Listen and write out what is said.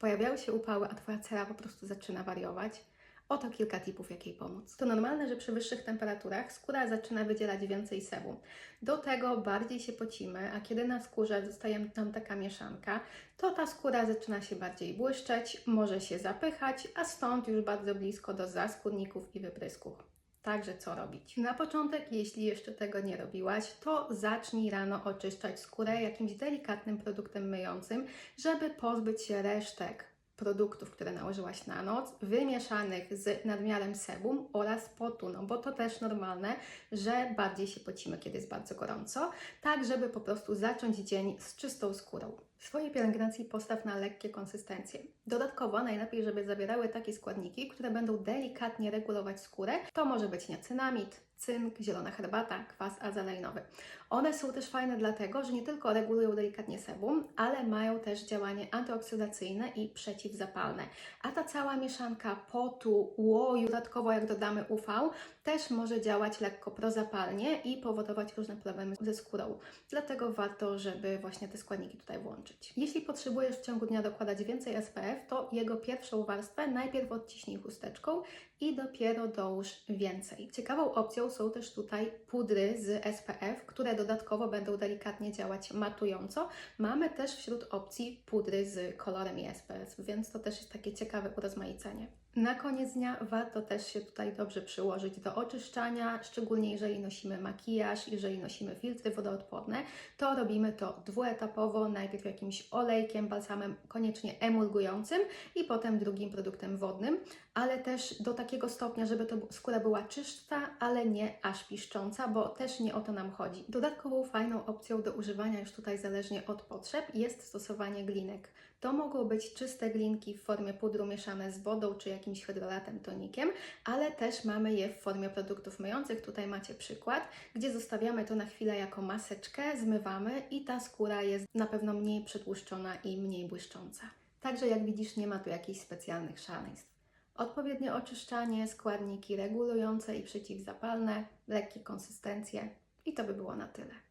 Pojawiały się upały, a Twoja cera po prostu zaczyna wariować? Oto kilka tipów, jak jej pomóc. To normalne, że przy wyższych temperaturach skóra zaczyna wydzielać więcej sebum. Do tego bardziej się pocimy, a kiedy na skórze zostaje nam taka mieszanka, to ta skóra zaczyna się bardziej błyszczeć, może się zapychać, a stąd już bardzo blisko do zaskórników i wyprysków. Także co robić? Na początek, jeśli jeszcze tego nie robiłaś, to zacznij rano oczyszczać skórę jakimś delikatnym produktem myjącym, żeby pozbyć się resztek produktów, które nałożyłaś na noc, wymieszanych z nadmiarem sebum oraz potu, no bo to też normalne, że bardziej się pocimy, kiedy jest bardzo gorąco, tak żeby po prostu zacząć dzień z czystą skórą. W swojej pielęgnacji postaw na lekkie konsystencje. Dodatkowo najlepiej, żeby zawierały takie składniki, które będą delikatnie regulować skórę. To może być niacynamid, cynk, zielona herbata, kwas azalejnowy. One są też fajne dlatego, że nie tylko regulują delikatnie sebum, ale mają też działanie antyoksydacyjne i przeciwzapalne. A ta cała mieszanka potu, łoju, dodatkowo jak dodamy UV, też może działać lekko prozapalnie i powodować różne problemy ze skórą. Dlatego warto, żeby właśnie te składniki tutaj włączyć. Jeśli potrzebujesz w ciągu dnia dokładać więcej SPF, to jego pierwszą warstwę najpierw odciśnij chusteczką i dopiero dołóż więcej. Ciekawą opcją są też tutaj pudry z SPF, które dodatkowo będą delikatnie działać matująco. Mamy też wśród opcji pudry z kolorem i SPF, więc to też jest takie ciekawe urozmaicenie. Na koniec dnia warto też się tutaj dobrze przyłożyć do oczyszczania, szczególnie jeżeli nosimy makijaż, jeżeli nosimy filtry wodoodporne, to robimy to dwuetapowo, najpierw jakimś olejkiem, balsamem koniecznie emulgującym i potem drugim produktem wodnym, ale też do takiego stopnia, żeby to skóra była czysta, ale nie aż piszcząca, bo też nie o to nam chodzi. Dodatkową fajną opcją do używania już tutaj zależnie od potrzeb jest stosowanie glinek. To mogą być czyste glinki w formie pudru mieszane z wodą czy jakimś hydrolatem, tonikiem, ale też mamy je w formie produktów myjących. Tutaj macie przykład, gdzie zostawiamy to na chwilę jako maseczkę, zmywamy i ta skóra jest na pewno mniej przetłuszczona i mniej błyszcząca. Także jak widzisz, nie ma tu jakichś specjalnych szaleństw. Odpowiednie oczyszczanie, składniki regulujące i przeciwzapalne, lekkie konsystencje i to by było na tyle.